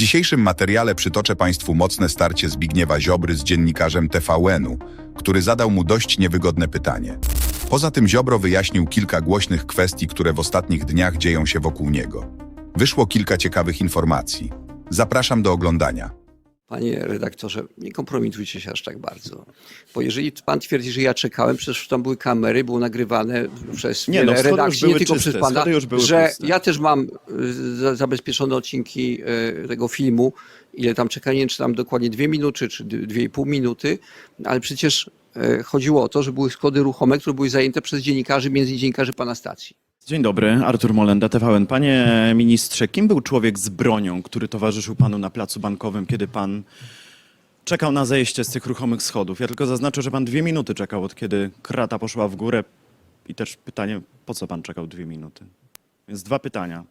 dzisiejszym materiale przytoczę Państwu mocne starcie Zbigniewa Ziobry z dziennikarzem TVN-u, który zadał mu dość niewygodne pytanie. Poza tym Ziobro wyjaśnił kilka głośnych kwestii, które w ostatnich dniach dzieją się wokół niego. Wyszło kilka ciekawych informacji. Zapraszam do oglądania. Panie redaktorze, nie kompromitujcie się aż tak bardzo. Bo jeżeli pan twierdzi, że ja czekałem, przecież tam były kamery, było nagrywane przez Nie, wiele no, schody już redakcji, nie tylko czyste, przez pana, schody już były że czyste. ja też mam y, za- zabezpieczone odcinki y, tego filmu, ile tam czekałem, nie wiem, czy tam dokładnie dwie minuty, czy dwie i pół minuty, ale przecież y, chodziło o to, że były schody ruchome, które były zajęte przez dziennikarzy, między innymi dziennikarzy pana stacji. Dzień dobry, Artur Molenda, TVN. Panie ministrze, kim był człowiek z bronią, który towarzyszył panu na placu bankowym, kiedy pan czekał na zejście z tych ruchomych schodów? Ja tylko zaznaczę, że pan dwie minuty czekał, od kiedy krata poszła w górę. I też pytanie, po co pan czekał dwie minuty? Więc dwa pytania.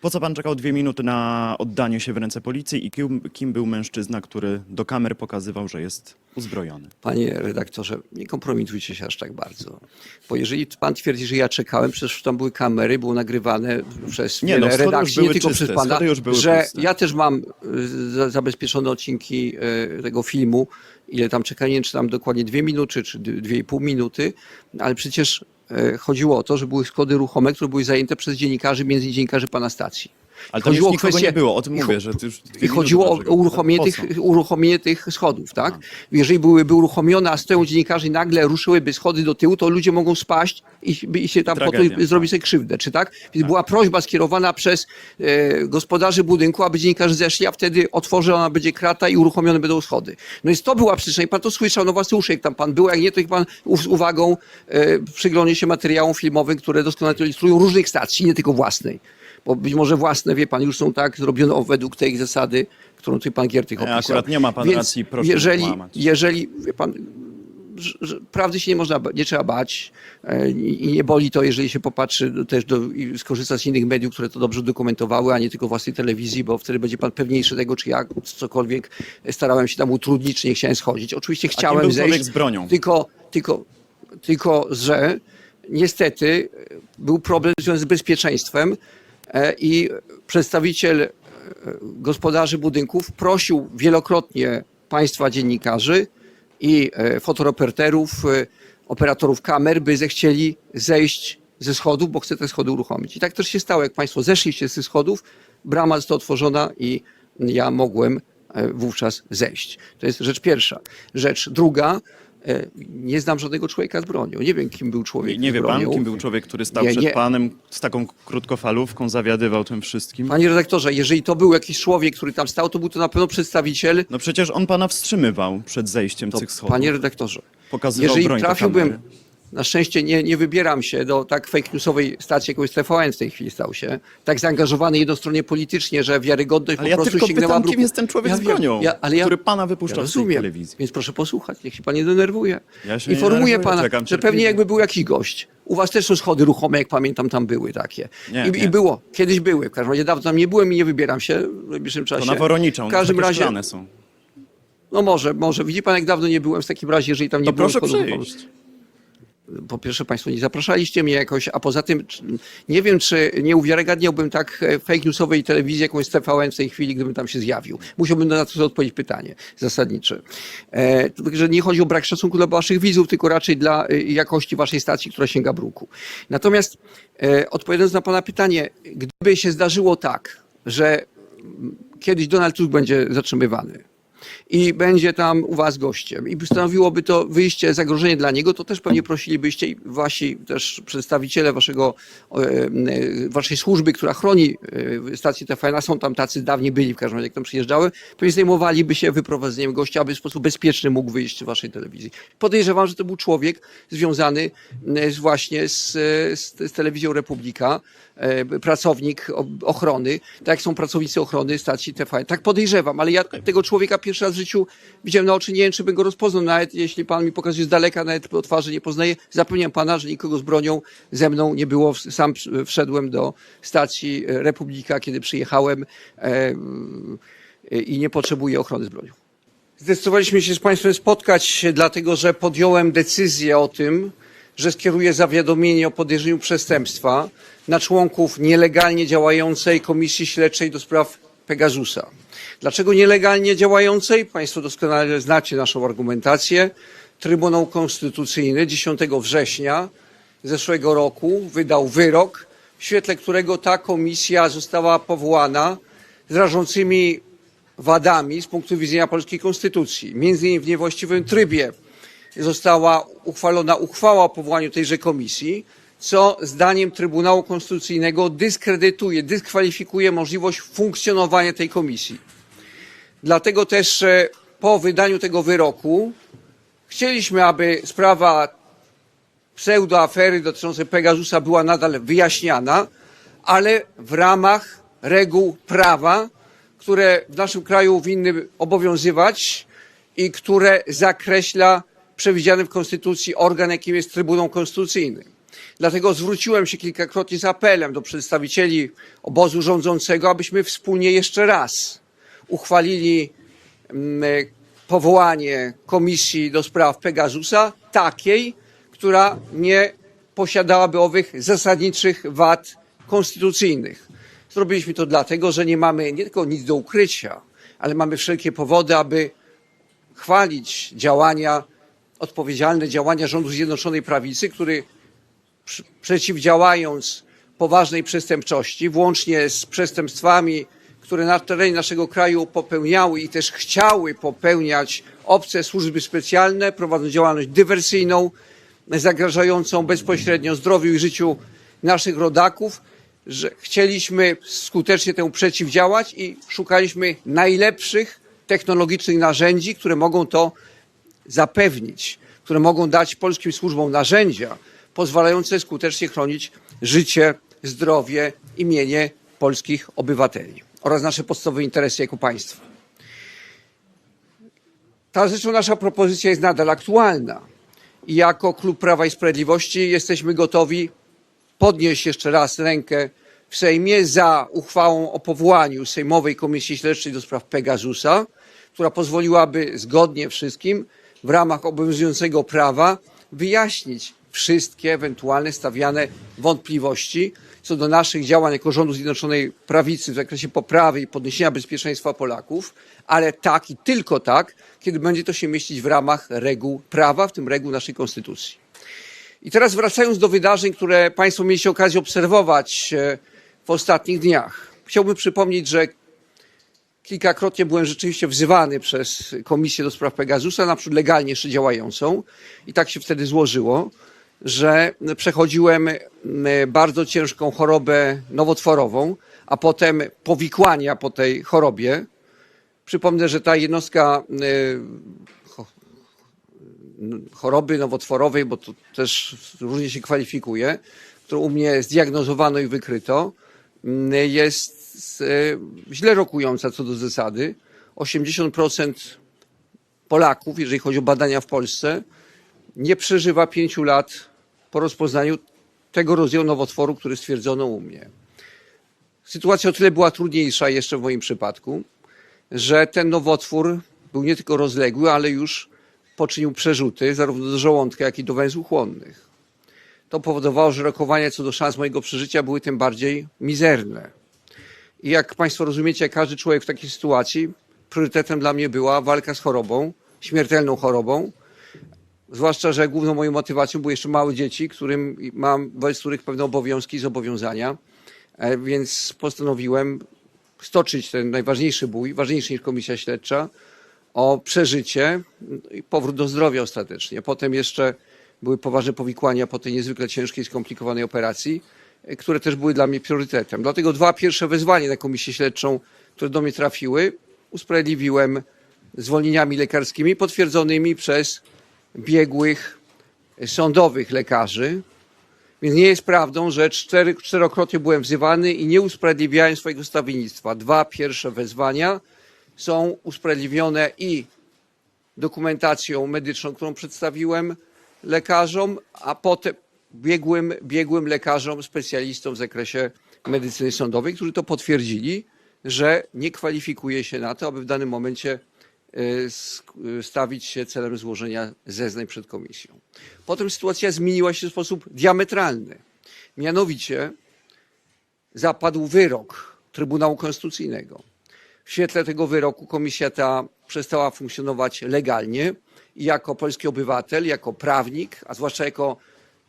Po co pan czekał dwie minuty na oddanie się w ręce policji i kim, kim był mężczyzna, który do kamer pokazywał, że jest uzbrojony? Panie redaktorze, nie kompromitujcie się aż tak bardzo. Bo jeżeli pan twierdzi, że ja czekałem, przecież tam były kamery, było nagrywane przez Nie, wiele no, schody już redakcji, nie tylko czyste, przez pana, schody już były że czyste. ja też mam y, za- zabezpieczone odcinki y, tego filmu, ile tam czekałem, nie wiem, czy tam dokładnie dwie minuty, czy d- dwie i pół minuty, ale przecież chodziło o to, że były schody ruchome, które były zajęte przez dziennikarzy, między innymi dziennikarzy pana stacji. Ale tam już Chodziło o nikogo kwestię- nie było, o tym mówię, że już i chodziło o uruchomienie tych, uruchomienie tych schodów, tak? Jeżeli były, były uruchomione, a stoją dziennikarze i nagle ruszyłyby schody do tyłu, to ludzie mogą spaść i, i się tam po to zrobić sobie krzywdę, czy tak? Więc była prośba skierowana przez e, gospodarzy budynku, aby dziennikarze zeszli, a wtedy otworzy ona będzie krata i uruchomione będą schody. No więc to była przyczyna i pan to słyszał na własny uszy, jak tam pan był, jak nie, to niech pan z uwagą e, przyglądnie się materiałom filmowym, które doskonale ilustrują różnych stacji, nie tylko własnej. Bo być może własne, wie pan, już są tak zrobione według tej zasady, którą tutaj pan Giertych Nie, opisał. akurat nie ma pan Więc racji, proszę jeżeli, kłamać. jeżeli, wie pan, że, że prawdy się nie można, nie trzeba bać e, i nie boli to, jeżeli się popatrzy też do, i skorzysta z innych mediów, które to dobrze dokumentowały, a nie tylko własnej telewizji, bo wtedy będzie pan pewniejszy tego, czy ja cokolwiek starałem się tam utrudnić, czy nie chciałem schodzić. Oczywiście chciałem był zejść, z bronią? tylko, tylko, tylko, że niestety e, był problem związany z bezpieczeństwem e, i przedstawiciel e, gospodarzy budynków prosił wielokrotnie państwa dziennikarzy i e, fotoreporterów, e, operatorów kamer, by zechcieli zejść ze schodów, bo chce te schody uruchomić. I tak też się stało, jak państwo zeszliście z tych schodów, brama została otworzona i ja mogłem e, wówczas zejść. To jest rzecz pierwsza. Rzecz druga, e, nie znam żadnego człowieka z bronią. Nie wiem, kim był człowiek Nie, nie wie bronią. pan, kim był człowiek, który stał Nie, przed nie. panem z taką krótkofalówką, zawiadywał tym wszystkim? Panie redaktorze, jeżeli to był jakiś człowiek, który tam stał, to był to na pewno przedstawiciel. No przecież on pana wstrzymywał przed zejściem To, tych schodów. panie redaktorze, Pokazywał jeżeli broń trafiłbym. Na szczęście nie, nie wybieram się do tak fake newsowej stacji, jaką jest TVN w tej chwili stał się, tak zaangażowany jednostronnie politycznie, że wiarygodność Ale po ja prostu tylko sięgnęła pytam, kim jest ten człowiek z wiem, bronią, ale ja, który pana wypuszcza ja z rozumiem, telewizji. Więc proszę posłuchać, niech się pan nie denerwuje. Ja się Informuję pana, że cierpliwie. pewnie jakby był jakiś gość. U was też są schody ruchome, jak pamiętam, tam były takie. Nie, I, nie. I było, kiedyś były. W każdym razie dawno tam nie byłem i nie wybieram się w najbliższym czasie. To na Woroniczą, W każdym takie razie, są. no może, może. Widzi pan, jak dawno nie byłem w takim razie, jeżeli tam nie To było proszę przyjść. Po pierwsze, Państwo nie zapraszaliście mnie jakoś, a poza tym nie wiem, czy nie uwiarygadniałbym tak e, fake newsowej telewizji, jaką jest TVN w tej chwili, gdybym tam się zjawił. Musiałbym na to odpowiedzieć pytanie zasadnicze. E, Także nie chodzi o brak szacunku dla Waszych widzów, tylko raczej dla e, jakości Waszej stacji, która sięga bruku. Natomiast odpowiadając na Pana pytanie, gdyby się zdarzyło tak, że kiedyś Donald Tusk będzie zatrzymywany, i będzie tam u was gościem. I stanowiłoby to wyjście, zagrożenie dla niego, to też pewnie prosilibyście i wasi też przedstawiciele waszego, e, e, waszej służby, która chroni e, stację TVN, a. Są tam tacy, dawniej byli w każdym razie, jak tam przyjeżdżały, pewnie zajmowaliby się wyprowadzeniem gościa, aby w sposób bezpieczny mógł wyjść z waszej telewizji. Podejrzewam, że to był człowiek związany właśnie z, z, z telewizją Republika, pracownik ochrony, tak jak są pracownicy ochrony stacji TVN. Tak podejrzewam, ale ja tego człowieka pierwszy raz w życiu widziałem na oczy, nie wiem, czy bym go rozpoznał, nawet jeśli pan mi pokazuje z daleka, nawet po twarzy nie poznaję. Zapewniam pana, że nikogo z bronią ze mną nie było. Sam wszedłem do stacji e, Republika, kiedy przyjechałem e, i nie potrzebuję ochrony z bronią. Zdecydowaliśmy się z Państwem spotkać, dlatego że podjąłem decyzję o tym, że skieruję zawiadomienie o podejrzeniu przestępstwa na członków nielegalnie działającej Komisji Śledczej do spraw Pegasusa. Dlaczego nielegalnie działającej? Państwo doskonale znacie naszą argumentację. Trybunał Konstytucyjny 10 września zeszłego roku wydał wyrok, w świetle którego ta komisja została powołana z rażącymi wadami z punktu widzenia polskiej konstytucji. Między innymi w niewłaściwym trybie została uchwalona uchwała o powołaniu tejże komisji, co zdaniem Trybunału Konstytucyjnego dyskredytuje, dyskwalifikuje możliwość funkcjonowania tej komisji. Dlatego też e, po wydaniu tego wyroku chcieliśmy, aby sprawa pseudoafery dotyczącej Pegasusa była nadal wyjaśniana, ale w ramach reguł prawa, które w naszym kraju winny obowiązywać i które zakreśla przewidziany w Konstytucji organ, jakim jest Trybunał Konstytucyjny. Dlatego zwróciłem się kilkakrotnie z apelem do przedstawicieli obozu rządzącego, abyśmy wspólnie jeszcze raz uchwalili mm, powołanie komisji do spraw Pegasusa, takiej, która nie posiadałaby owych zasadniczych wad konstytucyjnych. Zrobiliśmy to dlatego, że nie mamy nie tylko nic do ukrycia, ale mamy wszelkie powody, aby chwalić działania, odpowiedzialne działania rządu Zjednoczonej Prawicy, który przeciwdziałając poważnej przestępczości, włącznie z przestępstwami, które na terenie naszego kraju popełniały i też chciały popełniać obce służby specjalne, prowadzą działalność dywersyjną, zagrażającą bezpośrednio zdrowiu i życiu naszych rodaków, że chcieliśmy skutecznie temu przeciwdziałać i szukaliśmy najlepszych technologicznych narzędzi, które mogą to zapewnić, które mogą dać polskim służbom narzędzia pozwalające skutecznie chronić życie, zdrowie i mienie polskich obywateli oraz nasze podstawowe interesy jako państwa. Ta zresztą nasza propozycja jest nadal aktualna i jako Klub Prawa i Sprawiedliwości jesteśmy gotowi podnieść jeszcze raz rękę w Sejmie za uchwałą o powołaniu Sejmowej Komisji Śledczej do spraw Pegasusa, która pozwoliłaby zgodnie wszystkim w ramach obowiązującego prawa wyjaśnić wszystkie ewentualne stawiane wątpliwości co do naszych działań jako rządu Zjednoczonej Prawicy w zakresie poprawy i podniesienia bezpieczeństwa Polaków, ale tak i tylko tak, kiedy będzie to się mieścić w ramach reguł prawa, w tym reguł naszej Konstytucji. I teraz wracając do wydarzeń, które Państwo mieliście okazję obserwować e, w ostatnich dniach. Chciałbym przypomnieć, że kilkakrotnie byłem rzeczywiście wzywany przez Komisję do Spraw Pegasusa, na przykład legalnie jeszcze działającą i tak się wtedy złożyło, że przechodziłem m, bardzo ciężką chorobę nowotworową, a potem powikłania po tej chorobie. Przypomnę, że ta jednostka e, cho- choroby nowotworowej, bo to też różnie się kwalifikuje, którą u mnie zdiagnozowano i wykryto, jest e, źle rokująca co do zasady. 80% Polaków, jeżeli chodzi o badania w Polsce, nie przeżywa pięciu lat po rozpoznaniu tego rodzaju nowotworu, który stwierdzono u mnie. Sytuacja o tyle była trudniejsza jeszcze w moim przypadku, że ten nowotwór był nie tylko rozległy, ale już poczynił przerzuty zarówno do żołądka, jak i do węzłów chłonnych. To powodowało, że rokowania co do szans mojego przeżycia były tym bardziej mizerne. I jak Państwo rozumiecie, każdy człowiek w takiej sytuacji, priorytetem dla mnie była walka z chorobą, śmiertelną chorobą, Zwłaszcza, że główną moją motywacją były jeszcze małe dzieci, którym mam, wobec których pewne obowiązki i zobowiązania, E, więc postanowiłem stoczyć ten najważniejszy bój, ważniejszy niż komisja śledcza, o przeżycie i powrót do zdrowia ostatecznie. Potem jeszcze były poważne powikłania po tej niezwykle ciężkiej, skomplikowanej operacji, e, które też były dla mnie priorytetem. Dlatego dwa pierwsze wezwania na komisję śledczą, które do mnie trafiły, usprawiedliwiłem zwolnieniami lekarskimi potwierdzonymi przez biegłych sądowych lekarzy. Więc nie jest prawdą, że cztery, czterokrotnie byłem wzywany i nie usprawiedliwiałem swojego stawiennictwa. Dwa pierwsze wezwania są usprawiedliwione i dokumentacją medyczną, którą przedstawiłem lekarzom, a potem biegłym, biegłym lekarzom, specjalistom w zakresie medycyny sądowej, którzy to potwierdzili, że nie kwalifikuje się na to, aby w danym momencie e, e, stawić się celem złożenia zeznań przed komisją. Potem sytuacja zmieniła się w sposób diametralny. Mianowicie zapadł wyrok Trybunału Konstytucyjnego, W świetle tego wyroku komisja ta przestała funkcjonować legalnie i jako polski obywatel, jako prawnik, a zwłaszcza jako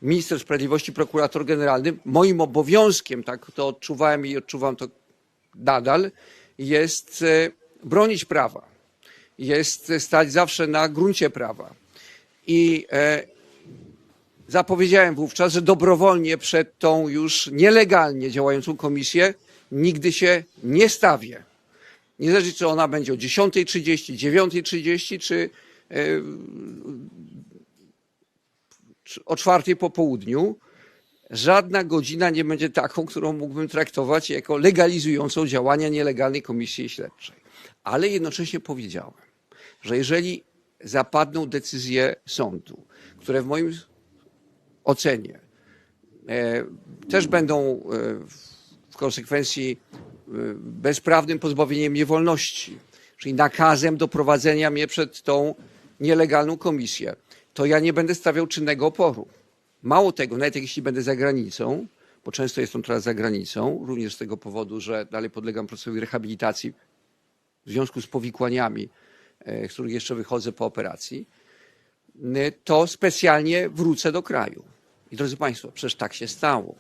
minister sprawiedliwości, prokurator generalny, moim obowiązkiem, tak to odczuwałem i odczuwam to nadal, jest e, bronić prawa, jest stać zawsze na gruncie prawa. I e, zapowiedziałem wówczas, że dobrowolnie przed tą już nielegalnie działającą komisję nigdy się nie stawię. Niezależnie czy ona będzie o 10.30, 9.30 czy, e, czy o 4 po południu, żadna godzina nie będzie taką, którą mógłbym traktować jako legalizującą działania nielegalnej komisji śledczej. Ale jednocześnie powiedziałem, że jeżeli zapadną decyzje sądu, które w moim ocenie e, też będą e, w konsekwencji e, bezprawnym pozbawieniem mnie wolności, czyli nakazem doprowadzenia mnie przed tą nielegalną komisję, to ja nie będę stawiał czynnego oporu. Mało tego, nawet jeśli będę za granicą, bo często jestem teraz za granicą, również z tego powodu, że dalej podlegam procesowi rehabilitacji w związku z powikłaniami, e, z których jeszcze wychodzę po operacji, n- to specjalnie wrócę do kraju. I drodzy Państwo, przecież tak się stało.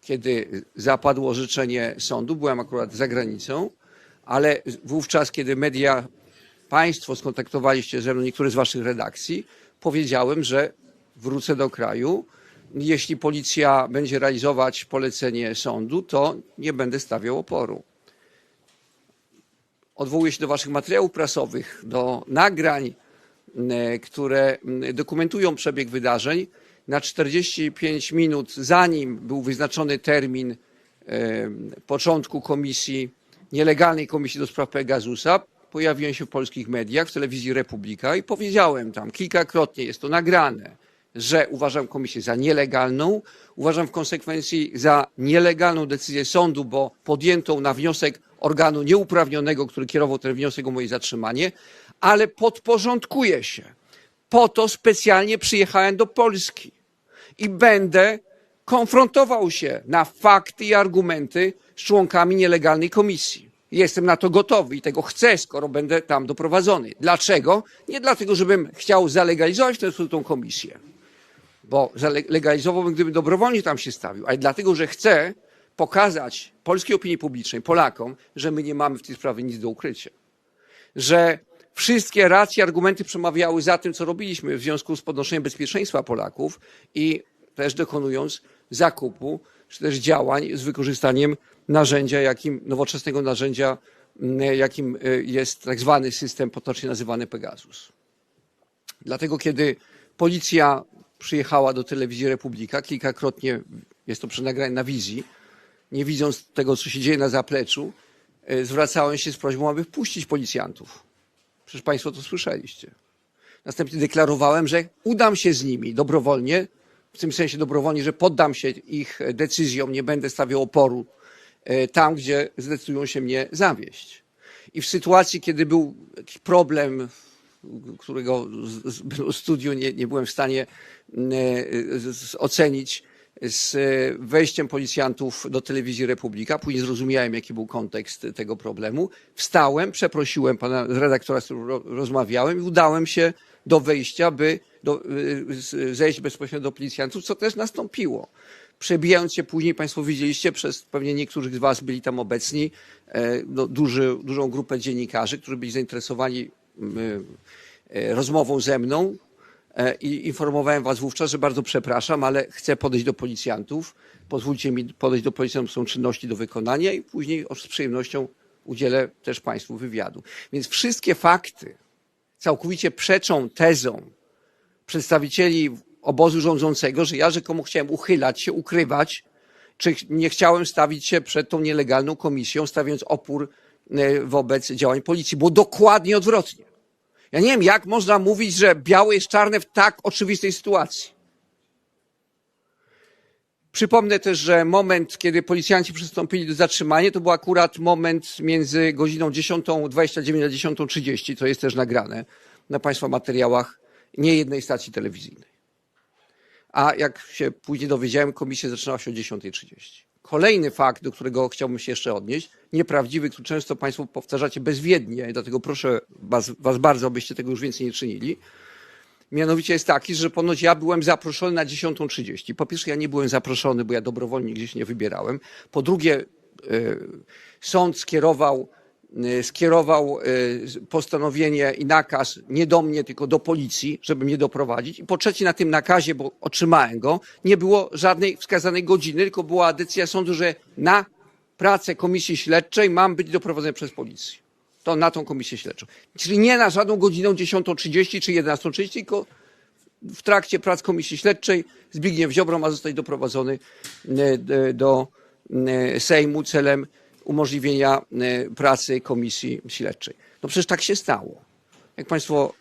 Kiedy zapadło orzeczenie sądu, byłem akurat za granicą, ale wówczas, kiedy media, Państwo skontaktowaliście ze mną, niektóre z Waszych redakcji, powiedziałem, że wrócę do kraju. Jeśli policja będzie realizować polecenie sądu, to nie będę stawiał oporu odwołuję się do Waszych materiałów prasowych, do nagrań, m, które dokumentują przebieg wydarzeń. Na 45 minut, zanim był wyznaczony termin em, początku komisji, nielegalnej komisji do spraw Pegasusa, pojawiłem się w polskich mediach, w telewizji Republika i powiedziałem tam kilkakrotnie, jest to nagrane, że uważam komisję za nielegalną, uważam w konsekwencji za nielegalną decyzję sądu, bo podjętą na wniosek organu nieuprawnionego, który kierował ten wniosek o moje zatrzymanie, ale podporządkuję się. Po to specjalnie przyjechałem do Polski i będę konfrontował się na fakty i argumenty z członkami nielegalnej komisji. Jestem na to gotowy i tego chcę, skoro będę tam doprowadzony. Dlaczego? Nie dlatego, żebym chciał zalegalizować w ten komisję, bo zale- legalizowałbym, gdybym dobrowolnie tam się stawił, ale dlatego, że chcę pokazać polskiej opinii publicznej, Polakom, że my nie mamy w tej sprawie nic do ukrycia. Że wszystkie racje, argumenty przemawiały za tym, co robiliśmy w związku z podnoszeniem bezpieczeństwa Polaków i też dokonując zakupu, czy też działań z wykorzystaniem narzędzia, jakim, nowoczesnego narzędzia, jakim y, jest tak zwany system potocznie nazywany Pegasus. Dlatego, kiedy policja przyjechała do telewizji Republika, kilkakrotnie, jest to przenagrane na wizji, nie widząc tego, co się dzieje na zapleczu, e, zwracałem się z prośbą, aby wpuścić policjantów. Przecież Państwo to słyszeliście. Następnie deklarowałem, że udam się z nimi dobrowolnie, w tym sensie dobrowolnie, że poddam się ich decyzjom, nie będę stawiał oporu e, tam, gdzie zdecydują się mnie zawieść. I w sytuacji, kiedy był jakiś problem, którego z- z- studiu nie, nie byłem w stanie mm, e, ocenić, z e, wejściem policjantów do telewizji Republika. Później zrozumiałem, jaki był kontekst tego problemu. Wstałem, przeprosiłem pana redaktora, z którym ro- rozmawiałem i udałem się do wejścia, by do, z- zejść bezpośrednio do policjantów, co też nastąpiło. Przebijając się później, Państwo widzieliście, przez pewnie niektórych z Was byli tam obecni, e, no, duży, dużą grupę dziennikarzy, którzy byli zainteresowani mm, e, rozmową ze mną e, i informowałem Was wówczas, że bardzo przepraszam, ale chcę podejść do policjantów. Pozwólcie mi podejść do policjantów, są czynności do wykonania i później z przyjemnością udzielę też Państwu wywiadu. Więc wszystkie fakty całkowicie przeczą tezom przedstawicieli obozu rządzącego, że ja rzekomo chciałem uchylać się, ukrywać, czy nie chciałem stawić się przed tą nielegalną komisją, stawiając opór e, wobec działań policji. Było dokładnie odwrotnie. Ja nie wiem, jak można mówić, że białe jest czarne w tak oczywistej sytuacji. Przypomnę też, że moment, kiedy policjanci przystąpili do zatrzymania, to był akurat moment między godziną 10.29 a 10.30. To jest też nagrane na Państwa materiałach niejednej stacji telewizyjnej. A jak się później dowiedziałem, komisja zaczynała się o 10.30. kolejny fakt, do którego chciałbym się jeszcze odnieść, nieprawdziwy, który często Państwo powtarzacie bezwiednie, dlatego proszę was, was bardzo, abyście tego już więcej nie czynili. Mianowicie jest taki, że ponoć ja byłem zaproszony na 10.30. Po pierwsze, ja nie byłem zaproszony, bo ja dobrowolnie gdzieś nie wybierałem. Po drugie, y, sąd skierował, skierował y, postanowienie i nakaz nie do mnie, tylko do policji, żeby mnie doprowadzić. I po trzecie, na tym nakazie, bo otrzymałem go, nie było żadnej wskazanej godziny, tylko była decyzja sądu, że na pracę komisji śledczej mam być doprowadzony przez policję to na tą komisję śledczą. Czyli nie na żadną godzinę 10.30 czy 11.30, tylko w trakcie prac komisji śledczej Zbigniew Ziobro ma zostać doprowadzony d- do Sejmu celem umożliwienia e, pracy komisji śledczej. No przecież tak się stało. Jak Państwo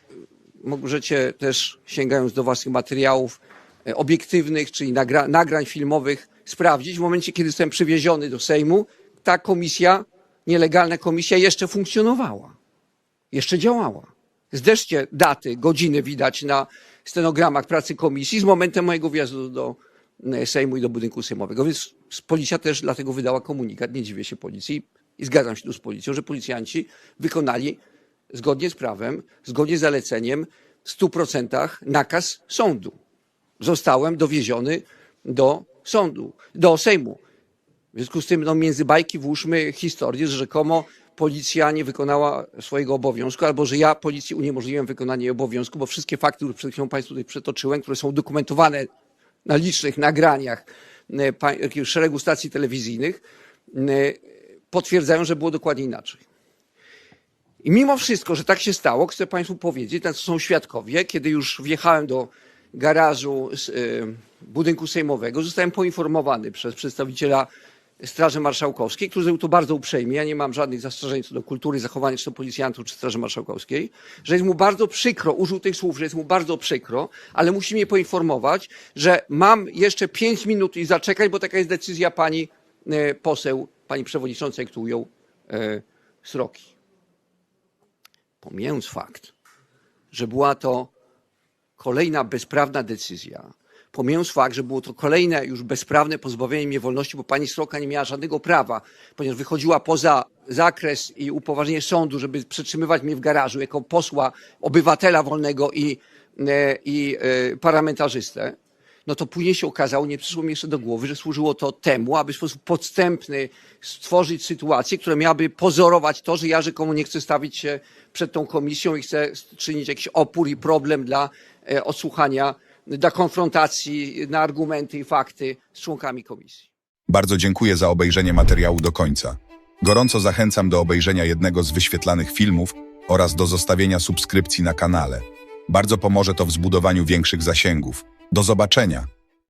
możecie też sięgając do własnych materiałów e, obiektywnych, czyli nagra nagrań filmowych, sprawdzić. W momencie, kiedy zostałem przywieziony do Sejmu, ta komisja, nielegalna komisja jeszcze funkcjonowała. Jeszcze działała. Zderzcie daty, godziny widać na stenogramach pracy komisji z momentem mojego wjazdu do e, Sejmu i do budynku sejmowego. Więc policja też dlatego wydała komunikat, nie dziwię się policji i zgadzam się tu z policją, że policjanci wykonali zgodnie z prawem, zgodnie z zaleceniem w 100% nakaz sądu. Zostałem dowieziony do sądu, do Sejmu. W związku z tym no, między bajki włóżmy historię, że rzekomo policja nie wykonała swojego obowiązku, albo że ja policji uniemożliwiłem wykonanie obowiązku, bo wszystkie fakty, które przed chwilą Państwu tutaj przetoczyłem, które są dokumentowane na licznych nagraniach szeregu stacji telewizyjnych, e, potwierdzają, że było dokładnie inaczej. I mimo wszystko, że tak się stało, chcę Państwu powiedzieć, to są świadkowie, kiedy już wjechałem do garażu y, budynku sejmowego, zostałem poinformowany przez przedstawiciela Straży Marszałkowskiej, który zrobił to bardzo uprzejmie. Ja nie mam żadnych zastrzeżeń co do kultury zachowania czy to policjantów, czy Straży Marszałkowskiej, że jest mu bardzo przykro, użył tych słów, że jest mu bardzo przykro, ale musi mnie poinformować, że mam jeszcze pięć minut i zaczekać, bo taka jest decyzja pani e, poseł, pani przewodniczącej, który ujął e, sroki pomijając fakt, że była to kolejna bezprawna decyzja, pomijając fakt, że było to kolejne już bezprawne pozbawienie mnie wolności, bo pani Sroka nie miała żadnego prawa, ponieważ wychodziła poza zakres i upoważnienie sądu, żeby przetrzymywać mnie w garażu jako posła, obywatela wolnego i, e, i e, parlamentarzystę, no to później się okazało, nie przyszło mi jeszcze do głowy, że służyło to temu, aby w sposób podstępny stworzyć sytuację, która miałaby pozorować to, że ja rzekomo nie chcę stawić się przed tą komisją i chcę czynić jakiś opór i problem dla e, odsłuchania, dla konfrontacji na argumenty i fakty z członkami komisji. Bardzo dziękuję za obejrzenie materiału do końca. Gorąco zachęcam do obejrzenia jednego z wyświetlanych filmów oraz do zostawienia subskrypcji na kanale. Bardzo pomoże to w zbudowaniu większych zasięgów. Do zobaczenia!